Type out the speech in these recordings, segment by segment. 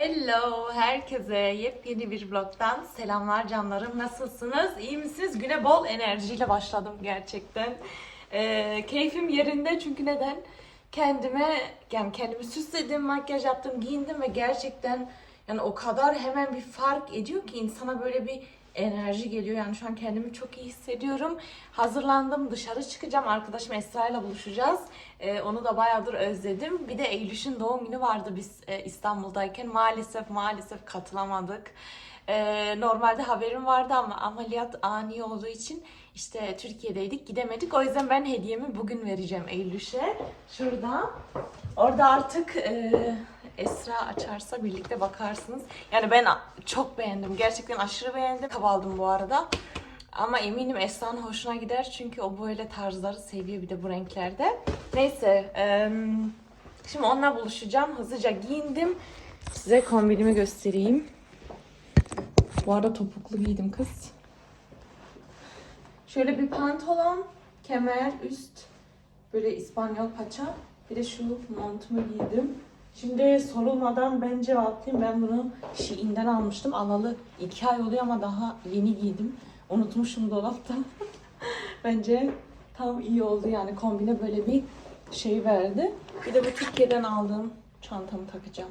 Hello herkese yepyeni bir vlogdan selamlar canlarım. Nasılsınız? İyi misiniz? Güne bol enerjiyle başladım gerçekten. Ee, keyfim yerinde çünkü neden? Kendime yani kendimi süsledim makyaj yaptım giyindim ve gerçekten yani o kadar hemen bir fark ediyor ki insana böyle bir enerji geliyor. Yani şu an kendimi çok iyi hissediyorum. Hazırlandım dışarı çıkacağım. Arkadaşım Esra ile buluşacağız. Ee, onu da bayağıdır özledim. Bir de Eylül'ün doğum günü vardı biz e, İstanbul'dayken. Maalesef maalesef katılamadık. Ee, normalde haberim vardı ama ameliyat ani olduğu için işte Türkiye'deydik gidemedik. O yüzden ben hediyemi bugün vereceğim Eylül'e. Şurada orada artık e, Esra açarsa birlikte bakarsınız. Yani ben çok beğendim. Gerçekten aşırı beğendim. Tab aldım bu arada. Ama eminim Esra'nın hoşuna gider. Çünkü o böyle tarzları seviyor bir de bu renklerde. Neyse. şimdi onunla buluşacağım. Hızlıca giyindim. Size kombinimi göstereyim. Bu arada topuklu giydim kız. Şöyle bir pantolon, kemer, üst, böyle İspanyol paça. Bir de şu montumu giydim. Şimdi sorulmadan ben cevaplayayım. Ben bunu Şiinden almıştım. Alalı iki ay oluyor ama daha yeni giydim. Unutmuşum dolapta. Bence tam iyi oldu yani kombine böyle bir şey verdi. Bir de bu Türkiye'den aldığım çantamı takacağım.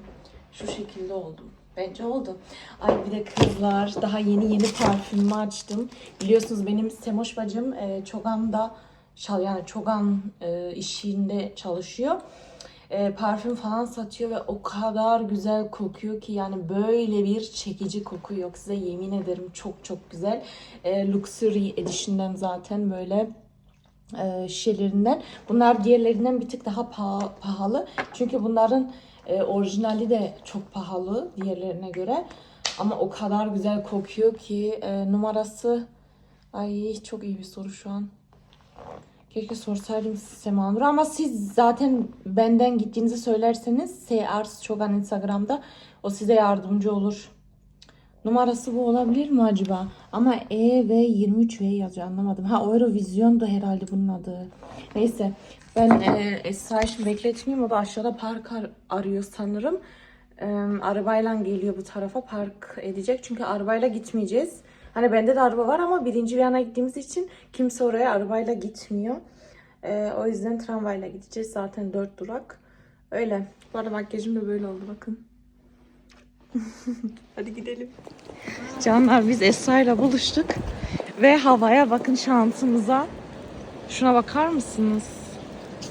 Şu şekilde oldum. Bence oldu. Ay bir de kızlar daha yeni yeni parfümümü açtım. Biliyorsunuz benim Semoş bacım e, Çogan'da yani Çogan e, işinde çalışıyor e, parfüm falan satıyor ve o kadar güzel kokuyor ki yani böyle bir çekici koku yok size yemin ederim çok çok güzel. E, Luxury Edition'dan zaten böyle e, şişelerinden. Bunlar diğerlerinden bir tık daha paha- pahalı. Çünkü bunların e, orijinali de çok pahalı diğerlerine göre. Ama o kadar güzel kokuyor ki e, numarası ay çok iyi bir soru şu an. Keşke sorsaydım Sema Nur ama siz zaten benden gittiğinizi söylerseniz Sars Çogan Instagram'da o size yardımcı olur. Numarası bu olabilir mi acaba? Ama E ve 23V yazıyor anlamadım. Ha Eurovision da herhalde bunun adı. Neyse ben e, Esra'yı şimdi bekletmeyeyim. O da aşağıda park ar- arıyor sanırım. E, arabayla geliyor bu tarafa park edecek. Çünkü arabayla gitmeyeceğiz. Hani bende de araba var ama birinci Viyana gittiğimiz için kimse oraya arabayla gitmiyor. E, o yüzden tramvayla gideceğiz. Zaten dört durak. Öyle. Bu arada makyajım da böyle oldu bakın. Hadi gidelim. Canlar biz Esra ile buluştuk. Ve havaya bakın şansımıza. Şuna bakar mısınız?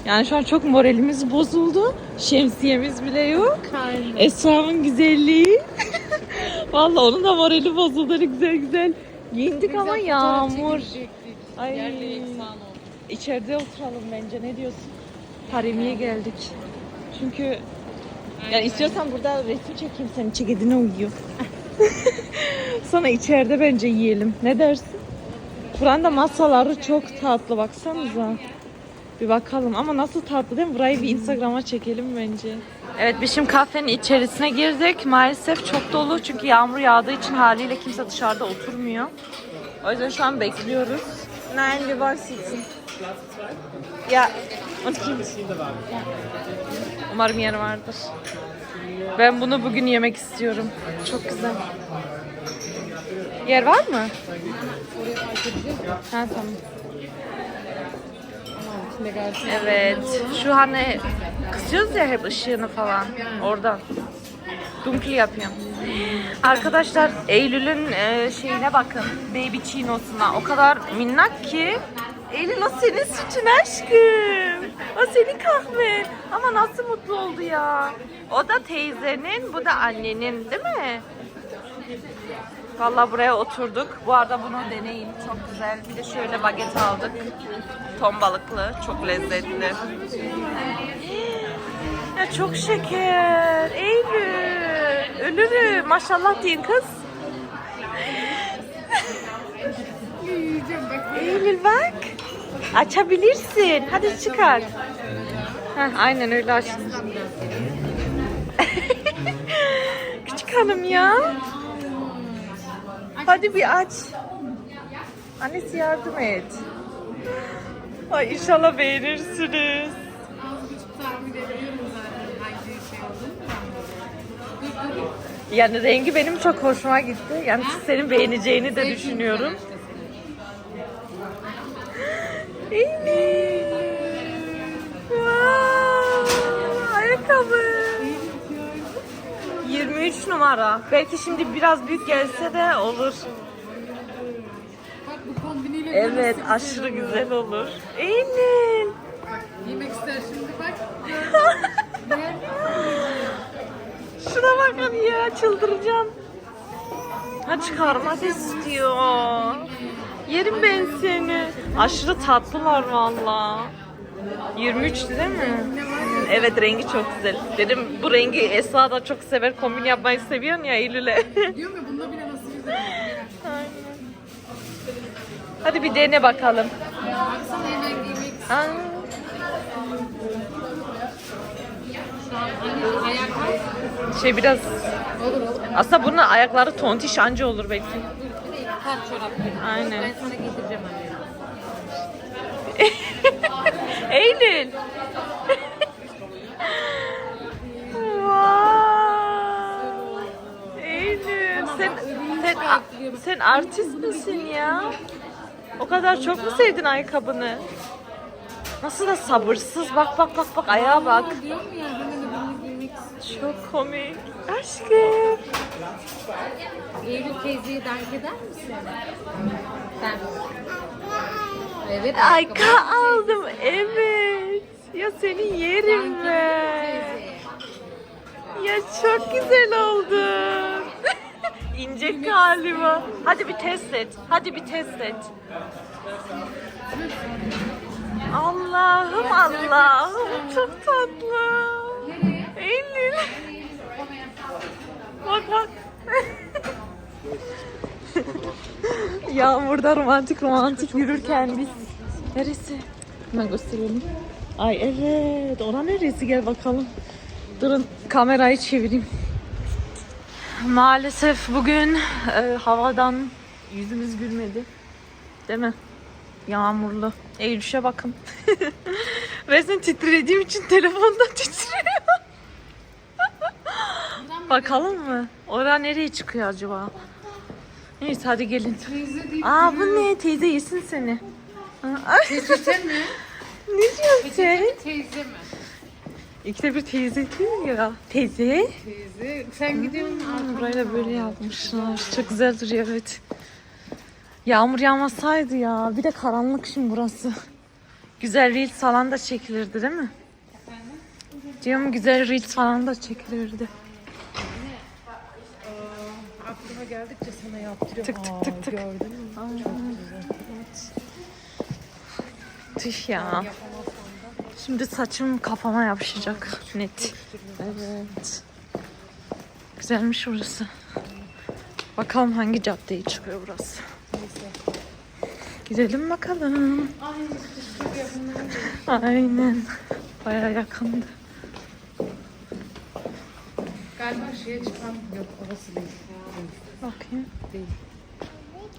Yani şu an çok moralimiz bozuldu. Şemsiyemiz bile yok. Esra'nın güzelliği. Vallahi onun da morali bozuldu. Öyle güzel güzel giyindik ama yağmur. Ay. İçeride oturalım bence. Ne diyorsun? Haremiye geldik. Çünkü yani istiyorsan burada resim çekeyim senin çekedine uyuyor. Sonra içeride bence yiyelim. Ne dersin? Buranın da masaları çok tatlı baksanıza. Bir bakalım ama nasıl tatlı değil mi? Burayı bir Instagram'a çekelim bence. Evet biz şimdi kafenin içerisine girdik. Maalesef çok dolu çünkü yağmur yağdığı için haliyle kimse dışarıda oturmuyor. O yüzden şu an bekliyoruz. Nein, wir wollen sitzen. Ya, und kim? Umarım yer vardır. Ben bunu bugün yemek istiyorum. Çok güzel. Yer var mı? Ha tamam. Evet. Şu hani kısıyoruz ya hep ışığını falan. Oradan. Dunkli yapıyorum. Arkadaşlar Eylül'ün e, şeyine bakın. Baby chinosuna. O kadar minnak ki. Eylül o senin sütün aşkım. O senin kahven. Ama nasıl mutlu oldu ya. O da teyzenin, bu da annenin değil mi? Vallahi buraya oturduk. Bu arada bunu deneyin. Çok güzel. Bir de şöyle baget aldık. Ton balıklı. Çok lezzetli. Ya çok şeker. Eylül. Ölürüm. Maşallah deyin kız. Eylül bak. Açabilirsin. Hadi çıkar. Heh, aynen öyle açtım. Küçük hanım ya. Hadi bir aç. Annesi yardım et. Ay inşallah beğenirsiniz. tahmin edebiliyorum zaten hangi şey olduğunu. Dur dur. Yani rengi benim çok hoşuma gitti. Yani senin beğeneceğini de düşünüyorum. Eylül. Wow, ayakkabı. 23 numara. Belki şimdi biraz büyük gelse de olur. Bak bu kombiniyle Evet, aşırı güzel olur. Eylül. Giymek ister şimdi bak. Şuna bakın ya çıldıracağım. Ha çıkarmak istiyor. Yerim ben seni. Aşırı tatlılar valla. 23 değil mi? Evet rengi çok güzel. Dedim bu rengi Esra da çok sever. Kombin yapmayı seviyorsun ya Eylül'e. Diyorum ya bunda bile nasıl güzel. Hadi bir dene bakalım. Baksana hemen giymek Aa, Şu an hani ayaklar şey biraz olur olur. aslında bunun ayakları tontiş anca olur belki. Kat çorap. Aynen. Ben sana getireceğim anne. Eylül. Vay. Eylül sen sen sen artist misin ya? O kadar çok mu sevdin ayakkabını? Nasıl da sabırsız. Bak bak bak bak ayağa bak. Aa, diyorum ya hemen bunu giymek istiyorum. Çok komik. Aşkım. Eylül teyzeyi dank eder misin? Sen. Evet. Ayka aldım. Evet. Ya seni yerim ben. Ya çok güzel oldun. İnce galiba. Hadi bir test et. Hadi bir test et. Allah'ım Allah'ım çok tatlı. Eylül. Bak bak. Yağmurda romantik romantik yürürken biz. Neresi? Hemen gösterelim. Ay evet. Ona neresi? Gel bakalım. Durun kamerayı çevireyim. Maalesef bugün e, havadan yüzümüz gülmedi. Değil mi? Yağmurlu. Eylül'e bakın. Resmen titrediğim için telefonda titriyor. Bakalım mı? Ora nereye çıkıyor acaba? Neyse hadi gelin. Teyze. Aa bu ne? Teyze yesin seni. Ay, Teyze mi? ne diyorsun sen? Teyze mi? İkide bir teyze değil ya. Teyze. Teyze. Sen gidiyorsun. Hmm, Burayı da böyle yapmışlar. Çok güzel duruyor evet. Yağmur yağmasaydı ya. Bir de karanlık şimdi burası. Güzel reels falan da çekilirdi değil mi? Diyorum güzel reels falan da çekilirdi. Aklıma geldikçe sana yaptırıyorum. Tık tık tık tık. Gördün mü? Çok güzel. Tüh ya. Şimdi saçım kafama yapışacak. Net. Evet. Güzelmiş orası. Bakalım hangi caddeye çıkıyor burası. Gidelim bakalım. Aynen. Baya yakındı. Galiba şeye çıkan yok orası değil. Bakayım. Değil.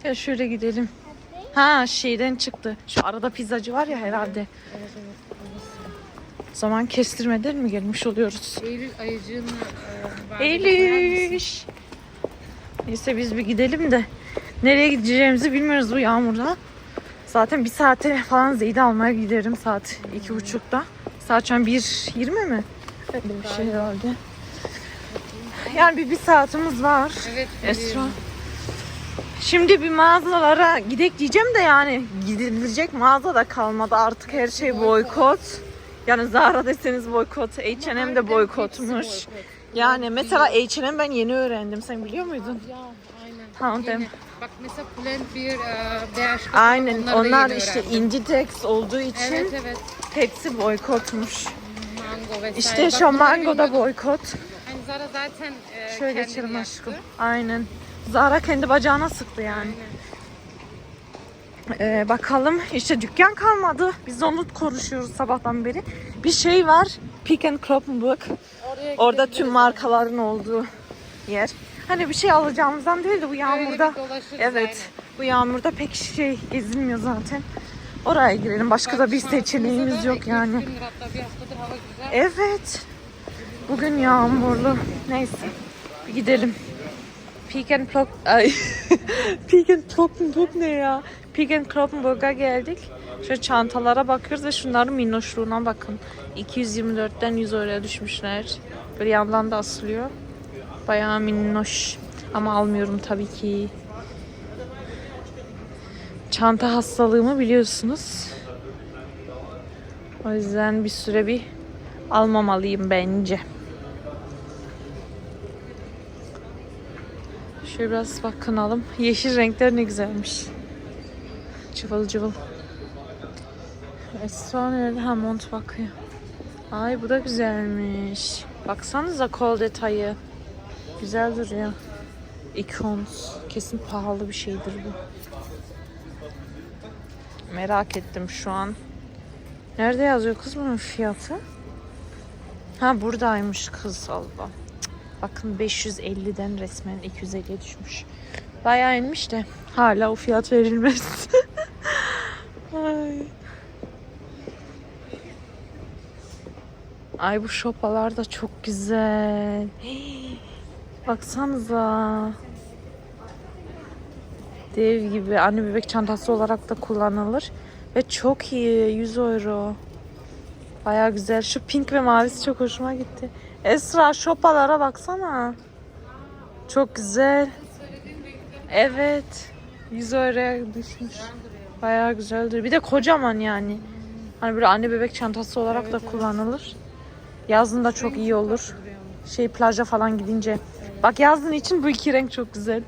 Ya şöyle gidelim. Ha şeyden çıktı. Şu arada pizzacı var ya herhalde. Evet evet. O zaman kestirmeden mi gelmiş oluyoruz? Eylül ayıcığını e. Eylül. Neyse biz bir gidelim de nereye gideceğimizi bilmiyoruz bu yağmurda. Zaten bir saate falan Zeydi almaya giderim saat iki buçukta. Saat şu an 1.20 mi? Öyle bir şey herhalde. Yani bir, bir saatimiz var. Evet. Esra. Şimdi bir mağazalara gidek diyeceğim de yani gidilecek mağaza da kalmadı. Artık her şey boykot. Yani Zara deseniz boykot, H&M de boykotmuş. Yani mesela H&M ben yeni öğrendim. Sen biliyor muydun? Ya aynen. Tamam, tamam. Bak mesela Plant bir e, BH Aynen. Onlar yeni işte. Inditex olduğu için Evet evet. hepsi boykotmuş. Mango vesaire. İşte şu Mango da boykot. Zara zaten e, Şöyle geçelim yaptı. aşkım. Aynen. Zara kendi bacağına sıktı yani. Ee, bakalım işte dükkan kalmadı. Biz de onu konuşuyoruz sabahtan beri. Bir şey var. Pick and Kloppenburg. Oraya Orada gidebiliriz. tüm markaların olduğu yer. Hani bir şey alacağımızdan değil de bu yağmurda. dolaşırız Evet. Bu yağmurda pek şey gezilmiyor zaten. Oraya girelim. Başka da bir seçeneğimiz yok yani. Bir hatta bir haftadır hava güzel. Evet. Bugün yağmurlu. Neyse. Gidelim. Peek and Plok... Ay. Peek and Kloppenburg ne ya? Peek and Kloppenburg'a geldik. Şöyle çantalara bakıyoruz ve şunların minnoşluğuna bakın. 224'ten 100 euroya düşmüşler. Böyle yandan da asılıyor. Bayağı minnoş. Ama almıyorum tabii ki. Çanta hastalığımı biliyorsunuz. O yüzden bir süre bir almamalıyım bence. Şöyle biraz bakınalım. Yeşil renkler ne güzelmiş. Cıvıl cıvıl. Esra nerede? Ha mont bakıyor. Ay bu da güzelmiş. Baksanıza kol detayı. Güzel duruyor. Icons. Kesin pahalı bir şeydir bu. Merak ettim şu an. Nerede yazıyor kız bunun fiyatı? Ha buradaymış kız Allah. Bakın 550'den resmen 250'ye düşmüş. Bayağı inmiş de hala o fiyat verilmez. Ay. Ay bu şopalar da çok güzel. Hii. Baksanıza. Dev gibi anne bebek çantası olarak da kullanılır. Ve çok iyi. 100 euro. Baya güzel. Şu pink ve mavisi çok hoşuma gitti. Esra şopalara baksana. Çok güzel. Evet. 100 euroya düşmüş. Baya güzeldir. Bir de kocaman yani. Hani böyle anne bebek çantası olarak da kullanılır. Yazın da çok iyi olur. Şey plaja falan gidince. Bak yazın için bu iki renk çok güzel.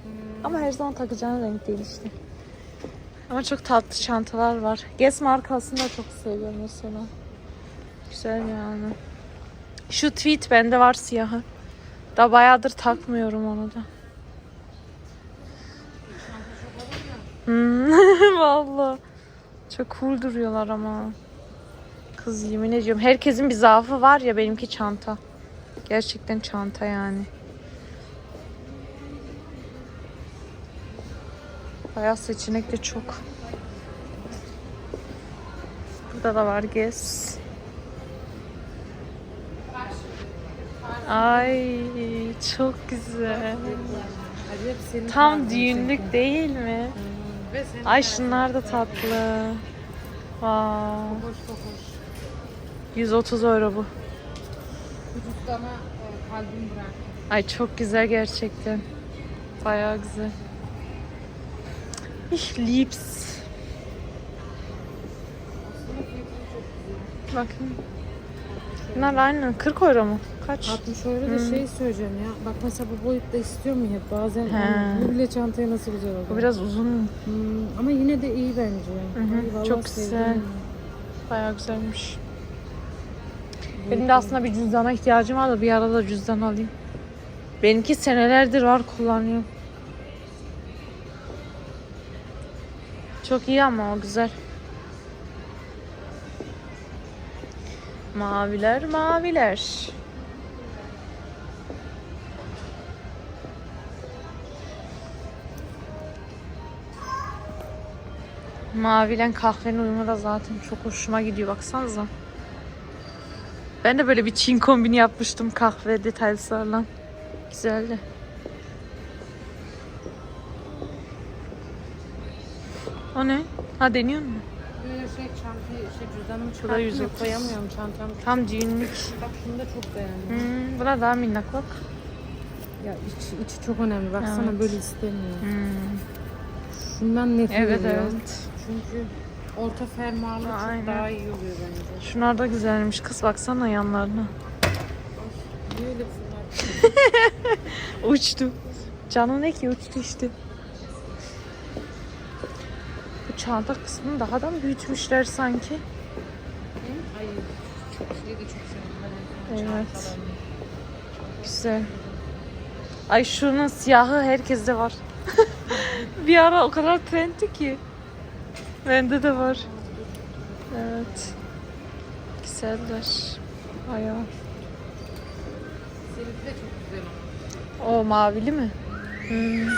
Ama her zaman takacağın renk değil işte. Ama çok tatlı çantalar var. Guess markasını da çok seviyorum mesela. Güzel yani. Şu tweet bende var siyahı. Da bayağıdır takmıyorum onu da. Hmm, Valla. Çok cool duruyorlar ama. Kız yemin ediyorum. Herkesin bir zaafı var ya benimki çanta. Gerçekten çanta yani. Bayağı seçenek de çok. Burada da var Guess. Ay çok güzel. Tam düğünlük değil mi? Ay şunlar da tatlı. Wow. hoş çok hoş. 130 euro bu. Ay çok güzel gerçekten. Bayağı güzel. Ich lieb's. Bakın. Bunlar aynı. 40 euro mu? Kaç? 60 euro da şey söyleyeceğim ya. Bak mesela bu boyutta istiyorum ya hep bazen. He. bu bile çantaya nasıl güzel oluyor. Bu biraz uzun. Hmm, ama yine de iyi bence. hı. Ay, vallahi Çok sevdim güzel. ya. Bayağı güzelmiş. Benim de aslında bir cüzdana ihtiyacım var da bir ara da cüzdan alayım. Benimki senelerdir var kullanıyorum. Çok iyi ama o güzel. Maviler maviler. Mavilen kahvenin uyumu da zaten çok hoşuma gidiyor baksanıza. Ben de böyle bir Çin kombini yapmıştım kahve detaylarla. Güzeldi. O ne? Ha deniyor mu? Böyle şey çantayı, şey cüzdanımı da çıkarttım koyamıyorum çantam. Tam düğünlük. Bak şunu da çok beğendim. Hmm, buna daha minnak bak. Ya içi, içi çok önemli. Baksana Evet. böyle istemiyor. Hmm, Şundan nefret Evet ediyorum. evet. Çünkü orta fermuarlı çok Aynen. daha iyi oluyor bence. Şunlar da güzelmiş. Kız baksana yanlarına. Niye öyle fırlar? Uçtu. Canı ne ki uçtu işte. Bu çanta kısmını daha da mı büyütmüşler sanki? Ay çok şey de çok seviyorum. Ben Evet. çantalarını. Güzel. Ay şunun siyahı herkeste var. bir ara o kadar trendti ki. Bende de var. Evet. Güzeller. Bayağı. Seninki de çok güzel. O mavili mi? Hmm.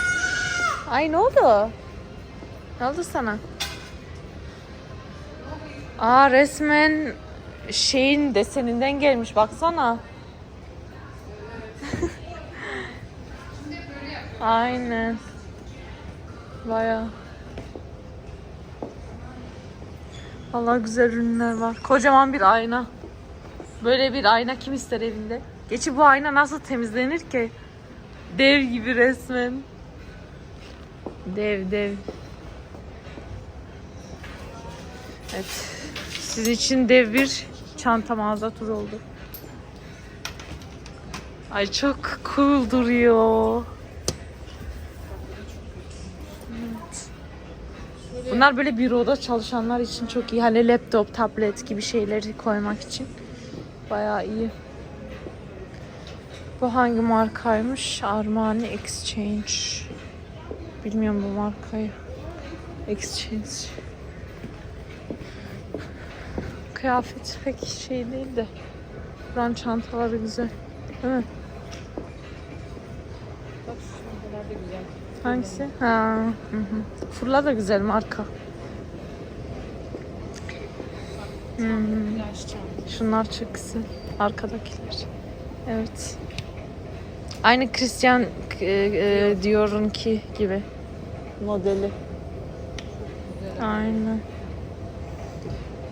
Ay ne oldu? Ne oldu sana? Aa resmen şeyin deseninden gelmiş baksana. Aynen. Baya. Vallahi güzel ürünler var. Kocaman bir ayna. Böyle bir ayna kim ister evinde? Geçi bu ayna nasıl temizlenir ki? Dev gibi resmen. Dev dev. Evet. Sizin için dev bir çanta mağaza turu oldu. Ay çok cool duruyor. Bunlar böyle büroda çalışanlar için çok iyi. Hani laptop, tablet gibi şeyleri koymak için. Bayağı iyi. Bu hangi markaymış? Armani Exchange. Bilmiyorum bu markayı. Exchange. Kıyafet pek şey değil de. Buranın çantaları güzel. Değil mi? Bak şu çantalar da güzel. Hangisi? Ha. Hı hı. Furla da güzel marka. Hı çanta. Şunlar çok güzel. Arkadakiler. Evet. Aynı Christian e, e, Dior'un ki gibi modeli. Aynen.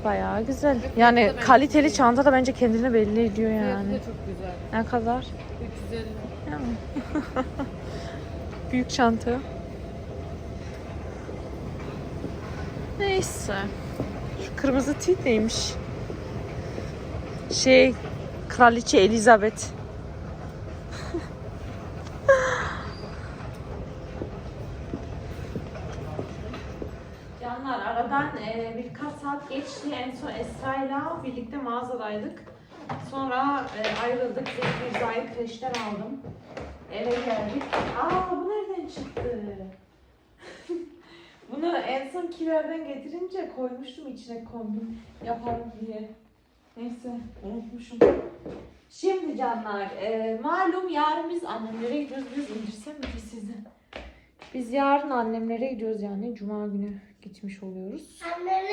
Bayağı güzel. Yani kaliteli çanta da bence kendini belli ediyor yani. çok güzel. Ne kadar? 350. Yani. Büyük çanta. Neyse. Şu kırmızı tit neymiş? Şey, Kraliçe Elizabeth. Canlar aradan e, birkaç saat geçti. En son Esra'yla birlikte mağazadaydık. Sonra e, ayrıldık. Bir Mirza'yı kreşten aldım. Eve geldik. Aa bu nereden çıktı? Bunu en son kilerden getirince koymuştum içine kombin yaparım diye. Neyse unutmuşum. Şimdi canlar e, malum yarın biz annemlere gidiyoruz. Biz indirsem mi sizi? Biz yarın annemlere gidiyoruz yani cuma günü gitmiş oluyoruz. Anne ne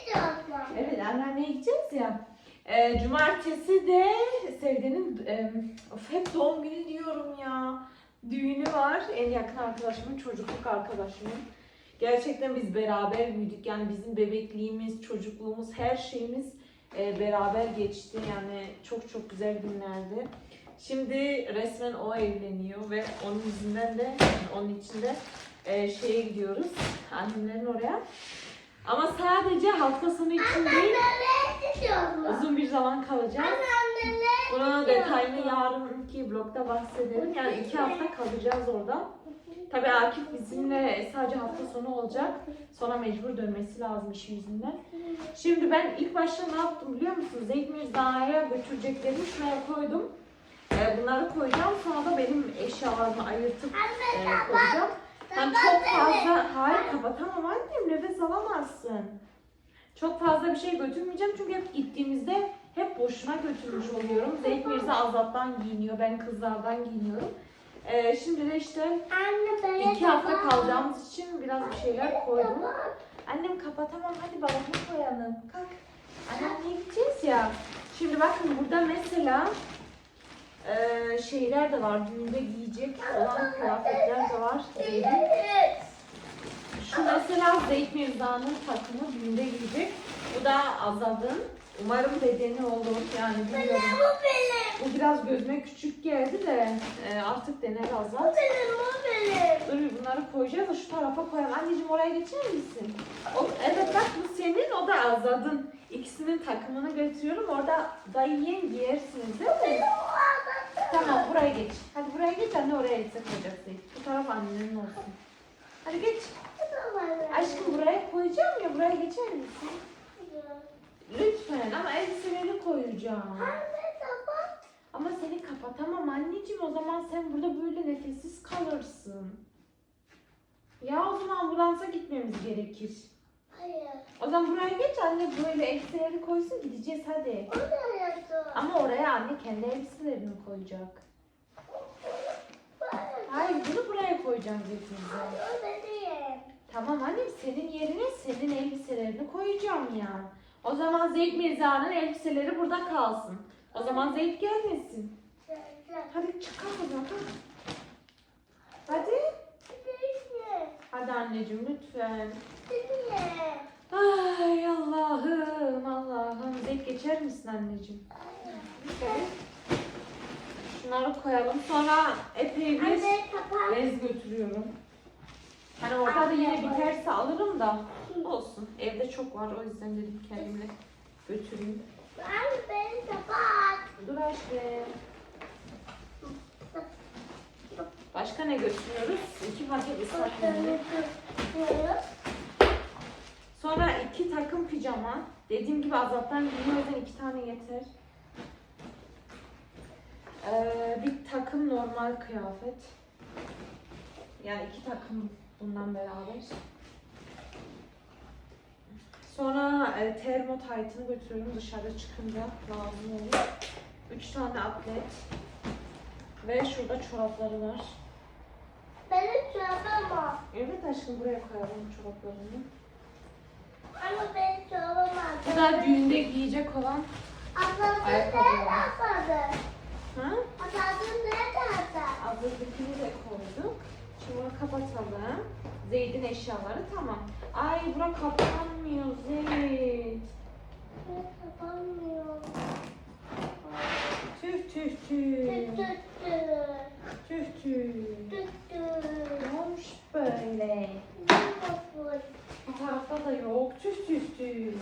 gidiyorsun? Evet anneanneye gideceğiz ya. Ee, cumartesi de Sevde'nin e, of, hep doğum günü diyorum ya. Düğünü var. En yakın arkadaşımın, çocukluk arkadaşımın. Gerçekten biz beraber büyüdük. Yani bizim bebekliğimiz, çocukluğumuz, her şeyimiz e, beraber geçti. Yani çok çok güzel günlerdi. Şimdi resmen o evleniyor ve onun yüzünden de, yani onun için de e, şeye gidiyoruz. Annemlerin oraya. Ama sadece hafta sonu için değil, uzun bir zaman kalacağız. Bunun detayını yarınki vlogda bahsedelim. Yani iki hafta kalacağız orada. Tabii Akif bizimle sadece hafta sonu olacak. Sonra mecbur dönmesi lazım işi yüzünden. Şimdi ben ilk başta ne yaptım biliyor musunuz? Zeyd Mirza'ya götüreceklerimi şuraya koydum. Ee, bunları koyacağım. Sonra da benim eşyalarımı ayırtıp e, koyacağım. Ben çok fazla... Hayır kapatamam annem. Nefes alamazsın. Çok fazla bir şey götürmeyeceğim çünkü hep gittiğimizde hep boşuna götürmüş oluyorum. Zeyd Mirza Azat'tan giyiniyor, ben kızlardan giyiniyorum. Ee, şimdi de işte Anne iki hafta kalacağımız için biraz bir şeyler koydum. Annem kapatamam hadi balonu koyalım. Kalk. Anneanneye gideceğiz ya. Şimdi bakın burada mesela e, şeyler de var. Düğünde giyecek olan kıyafetler de var. Zeyd'in. Şu mesela Zeyd Mirza'nın takımı düğünde giyecek. Bu da Azad'ın. Umarım bedeni olur yani bilmiyorum. Bu benim. Bu biraz gözüme küçük geldi de e, artık dener Azad. Benim o benim. Dur bunları koyacağız da şu tarafa koyalım. Anneciğim oraya geçer misin? O, evet bak bu senin o da Azad'ın. İkisinin takımını götürüyorum. Orada dayıyen giyersiniz değil mi? Tamam buraya geç. Hadi buraya geç anne oraya geçse koyacaksın. Bu taraf annenin olsun. Hadi geç. Aşkım buraya koyacağım ya buraya geçer misin? Lütfen ama elbiselerini koyacağım. Ama seni kapatamam anneciğim o zaman sen burada böyle nefessiz kalırsın. Ya o zaman ambulansa gitmemiz gerekir. Hayır. O zaman buraya geç anne böyle elbiseleri koysun gideceğiz hadi. O da yaptı. Ama oraya anne kendi elbiselerini koyacak. Hayır bunu buraya koyacağım benim. Tamam annem senin yerine senin elbiselerini koyacağım ya. O zaman Zeyd Mirza'nın elbiseleri burada kalsın. O zaman Zeyd gelmesin. Hadi çıkalım o zaman. Hadi. Hadi anneciğim lütfen. Ay Allah'ım Allah'ım. Zek geçer misin anneciğim? Lütfen. Şunları koyalım. Sonra epey bir bez götürüyorum. Hani orada da yine biterse alırım da olsun. Evde çok var o yüzden dedim kendimle götüreyim. Anne beni kapat. Dur aşkım. Başka ne götürüyoruz? İki paket ıslak mendil. Sonra iki takım pijama. Dediğim gibi o yüzden iki tane yeter. Ee, bir takım normal kıyafet. Yani iki takım bundan beraber. Sonra e, termo taytını götürüyorum dışarı çıkınca lazım olur. Üç tane atlet. Ve şurada çorapları var. Benim çorabım o. Evet aşkım buraya koyalım çoraplarını. Ama benim çorabım Bu da düğünde giyecek olan. Atladın Ayakkabı nerede var. atladın? Ha? Atladın nerede atladın? Abladakini de koyduk. Şimdi bunu kapatalım. Zeyd'in eşyaları tamam. Ay bura kapanmıyor Zeyd. Ben kapanmıyor. Tüh tüh Tüt tüh. tüt tüt. Tüh tüh. Tüt tüt. Ne olmuş böyle? Bu tarafta da yok. Tüh tüh tüh.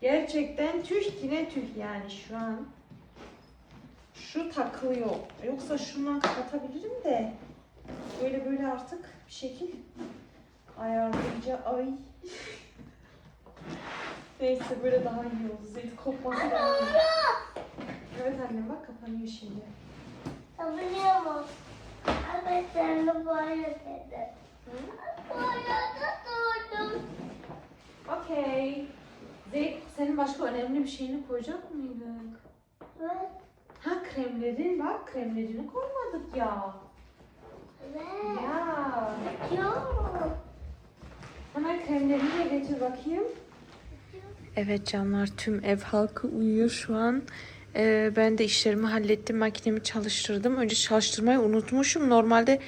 Gerçekten tüh yine tüh yani şu an. Şu takılıyor. Yoksa şundan kapatabilirim de. Böyle böyle artık bir şekil ayarlayınca ay. Neyse böyle daha iyi oldu. Zeyt kopması lazım. Evet annem bak kapanıyor şimdi. Yapabiliyor mu? Evet sen de böyle dedi. Böyle durdum. Okey. Zeyt senin başka önemli bir şeyini koyacak mıydık? Evet. Ha kremlerin bak kremlerini koymadık ya. Evet. Ya. Yok. Hemen kremlerini de getir bakayım. Evet canlar tüm ev halkı uyuyor şu an. Ee, ben de işlerimi hallettim. Makinemi çalıştırdım. Önce çalıştırmayı unutmuşum. Normalde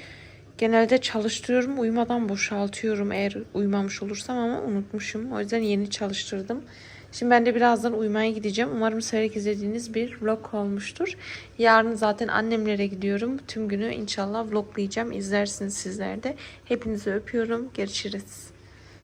genelde çalıştırıyorum. Uyumadan boşaltıyorum eğer uyumamış olursam ama unutmuşum. O yüzden yeni çalıştırdım. Şimdi ben de birazdan uyumaya gideceğim. Umarım severek izlediğiniz bir vlog olmuştur. Yarın zaten annemlere gidiyorum. Tüm günü inşallah vloglayacağım. İzlersiniz sizler de. Hepinizi öpüyorum. Görüşürüz.